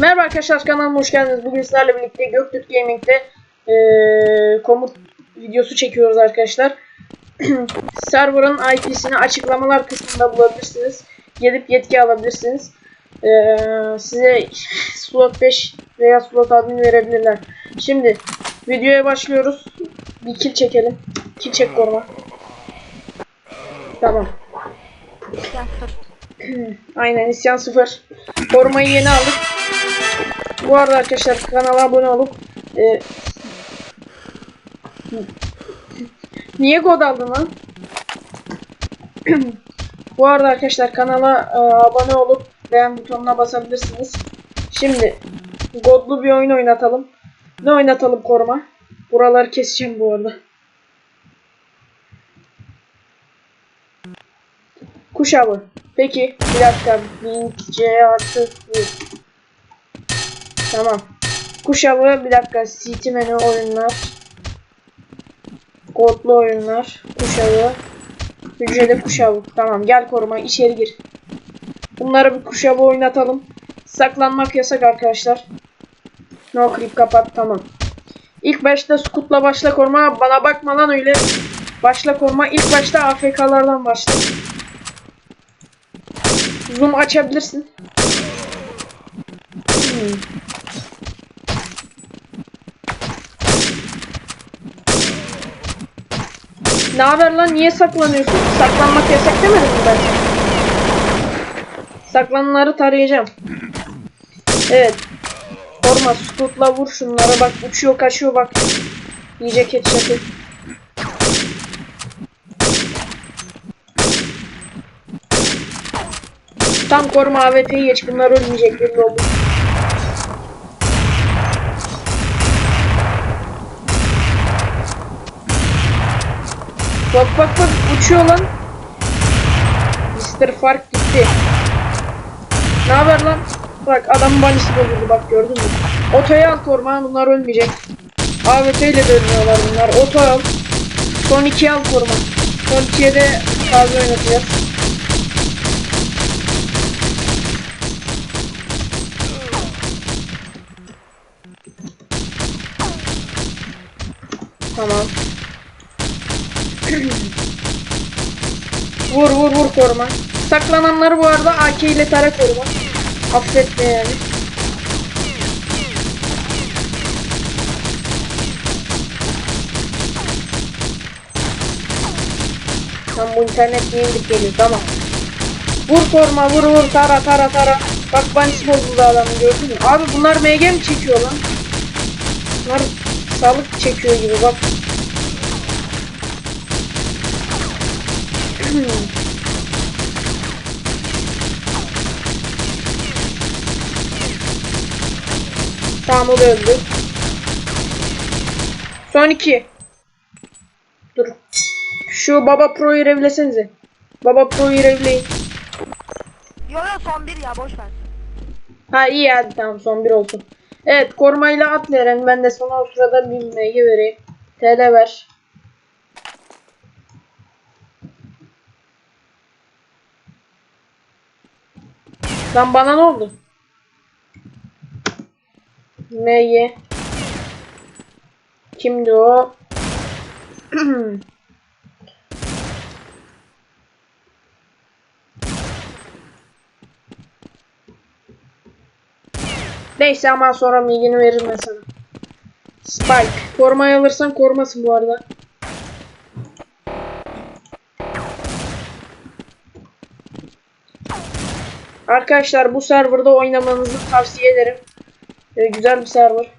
Merhaba arkadaşlar kanalıma hoş geldiniz. Bugün sizlerle birlikte Göktürk Gaming'de eee, komut videosu çekiyoruz arkadaşlar. Server'ın IP'sini açıklamalar kısmında bulabilirsiniz. Gelip yetki alabilirsiniz. Eee, size slot 5 veya slot admin verebilirler. Şimdi videoya başlıyoruz. Bir kill çekelim. Kill çek koruma. Tamam. Aynen isyan 0. Korumayı yeni aldık. Bu arada arkadaşlar kanala abone olup e, Niye god aldın lan? Bu arada arkadaşlar kanala e, abone olup beğen butonuna basabilirsiniz. Şimdi godlu bir oyun oynatalım. Ne oynatalım koruma? Buraları keseceğim bu arada. Kuş avı. Peki bir dakika. Link C artı bir. Tamam. Kuş avı bir dakika. City menü oyunlar. Kodlu oyunlar. Kuş avı. Hücrede kuş avı. Tamam gel koruma içeri gir. Bunları bir kuş avı oynatalım. Saklanmak yasak arkadaşlar. No clip kapat tamam. İlk başta Scoot'la başla koruma. Bana bakma lan öyle. Başla koruma. İlk başta AFK'lardan başla. Zoom açabilirsin. Hmm. Ne haber lan? Niye saklanıyorsun? Saklanmak yasak demedim mi ben? Saklananları tarayacağım. Evet. Korma scootla vur şunlara bak uçuyor kaçıyor bak. Yiyecek headshot'ı. Tam koruma AWP'yi geç bunlar ölmeyecek belli oldu. Bak bak bak uçuyor lan. Mr. Fark gitti. Ne haber lan? Bak adamın banisi bozuldu bak gördün mü? Otoya al koruma bunlar ölmeyecek. AWP ile de ölmüyorlar bunlar. Oto al. Son 2'ye al koruma. Son 2'ye de fazla oynatacağız. Tamam. vur vur vur koruma. Saklananları bu arada AK ile tara koruma. Affetme yani. Tam bu internet gidip geliyor tamam. Vur koruma vur vur tara tara tara. Bak banisi bozuldu adamın gördün mü? Abi bunlar MG mi çekiyor lan? Bunlar sağlık çekiyor gibi bak. tamam o da öldü. Son iki. Dur. Şu Baba Pro'yu revlesenize. Baba Pro'yu revleyin. Yo yo son bir ya boş ver. Ha iyi hadi tamam son bir olsun. Evet korumayla at Eren. Ben de sana o sırada bir MG vereyim. TL ver. Lan bana ne oldu? MG. Kimdi o? Neyse ama sonra bilgini veririm ben sana. Spike. Korumayı alırsan korumasın bu arada. Arkadaşlar bu serverda oynamanızı tavsiye ederim. Ee, güzel bir server.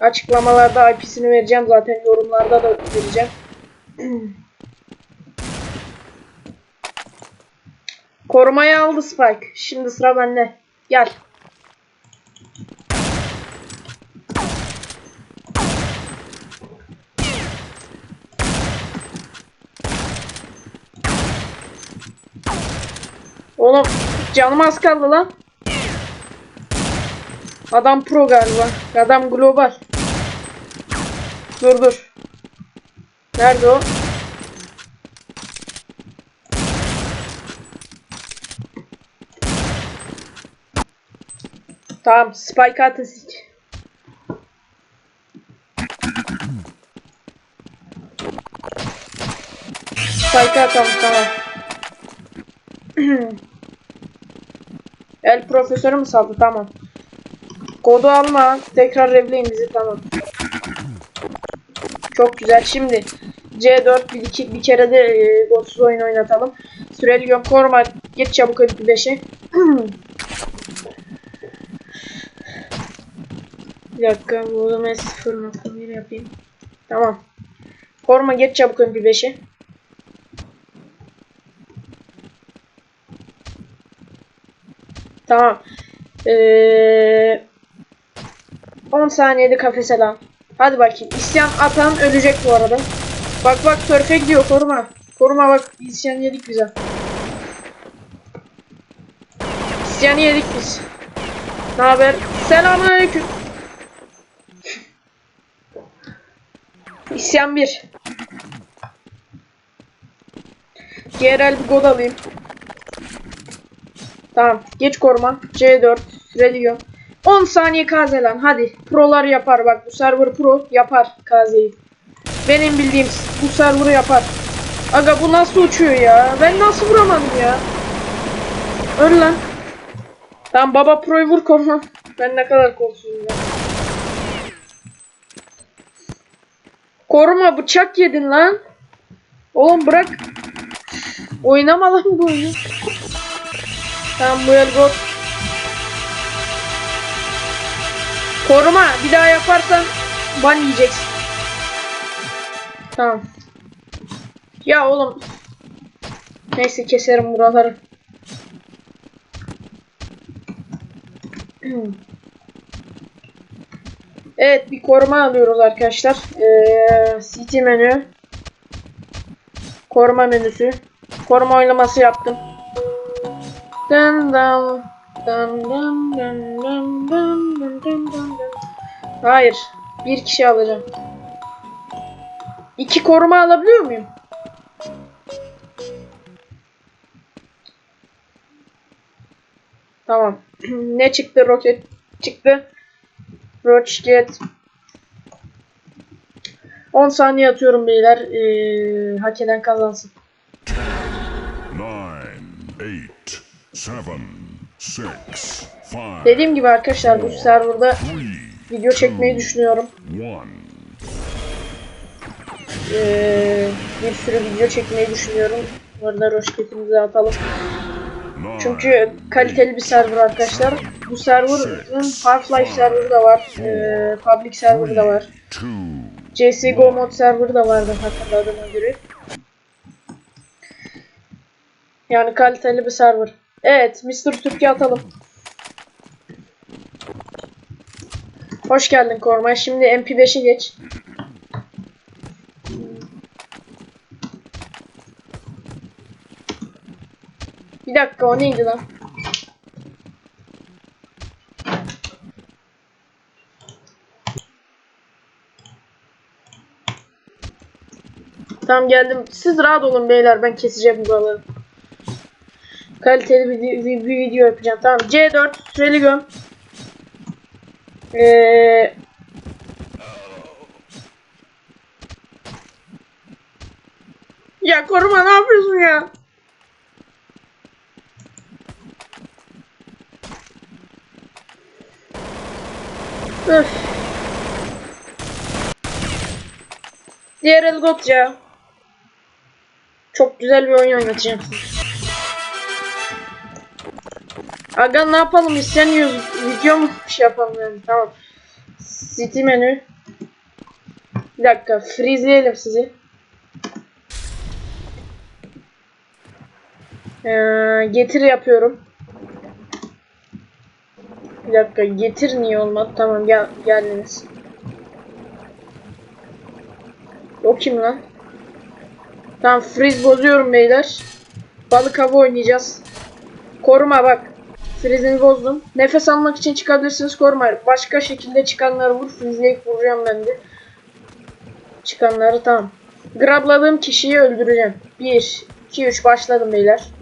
Açıklamalarda IP'sini vereceğim zaten yorumlarda da vereceğim. Korumayı aldı Spike. Şimdi sıra bende. Gel. Oğlum canım az kaldı lan. Adam pro galiba. Adam global. Dur dur. Nerede o? Tamam spike atın siz. Spike atalım tamam. El profesörü mü saldı tamam. Kodu alma. Tekrar revleyin bizi tamam. Çok güzel. Şimdi C4 bir, iki, bir kere de e, godsuz oyun oynatalım. Süreli yok. Koruma. Geç çabuk hadi 5'e. bir dakika. Bu da ben 0.1 yapayım. Tamam. Koruma geç çabuk ön 5'e. Tamam. Ee, 10 saniyede kafese lan. Hadi bakayım. İsyan atan ölecek bu arada. Bak bak törfe gidiyor koruma. Koruma bak isyan yedik bize. İsyanı yedik biz. Ne haber? Selamünaleyküm. İsyan 1. Yerel bir god alayım. Tamam. Geç koruma. C4. Religion. 10 saniye kaze lan. Hadi. Prolar yapar. Bak bu server pro yapar kazeyi. Benim bildiğim bu server'ı yapar. Aga bu nasıl uçuyor ya? Ben nasıl vuramadım ya? Öl lan. Tamam baba pro'yu vur koruma. Ben ne kadar kolsuzum ya. Koruma bıçak yedin lan. Oğlum bırak. Oynama lan bu oyunu. Tamam bu el gol. Koruma bir daha yaparsan ban yiyeceksin. Tamam. Ya oğlum. Neyse keserim buraları. evet bir koruma alıyoruz arkadaşlar. Ee, city menü. Koruma menüsü. Koruma oylaması yaptım. Dın dın dın dın dın dın dın dın dın. Hayır. Bir kişi alacağım. İki koruma alabiliyor muyum? Tamam. ne çıktı? Roket çıktı. Rocket. 10 saniye atıyorum beyler. Ee, hak eden kazansın. nine, eight, seven, six, five, Dediğim gibi arkadaşlar bu serverda video çekmeyi düşünüyorum. Ee, bir sürü video çekmeyi düşünüyorum. Bu arada roşketimizi atalım. Çünkü kaliteli bir server arkadaşlar. Bu server'ın Half-Life serverı da var. Ee, public serverı da var. CSGO mod serverı da vardı hatırladığıma göre. Yani kaliteli bir server. Evet, Mr. Türkiye atalım. Hoş geldin Korma. Şimdi MP5'e geç. Bir dakika o neydi lan? Tamam geldim. Siz rahat olun beyler. Ben keseceğim buraları. Kaliteli bir, bir, bir video yapacağım. Tamam. C4 süreli göm. Ee, ya koruma ne yapıyorsun ya? Öf. Diğer Elgot ya. Çok güzel bir oyun oynatacağım. Aga ne yapalım istemiyoruz. Video mu şey yapalım yani tamam. City menü. Bir dakika freezeleyelim sizi. Ee, getir yapıyorum. Bir dakika getir niye olmadı? Tamam gel geldiniz. O kim lan? Tamam freeze bozuyorum beyler. Balık hava oynayacağız. Koruma bak. Freeze'ini bozdum. Nefes almak için çıkabilirsiniz koruma. Başka şekilde çıkanları vur. Freeze'leyip vuracağım ben de. Çıkanları tamam. Grabladığım kişiyi öldüreceğim. 1, 2, 3 başladım beyler.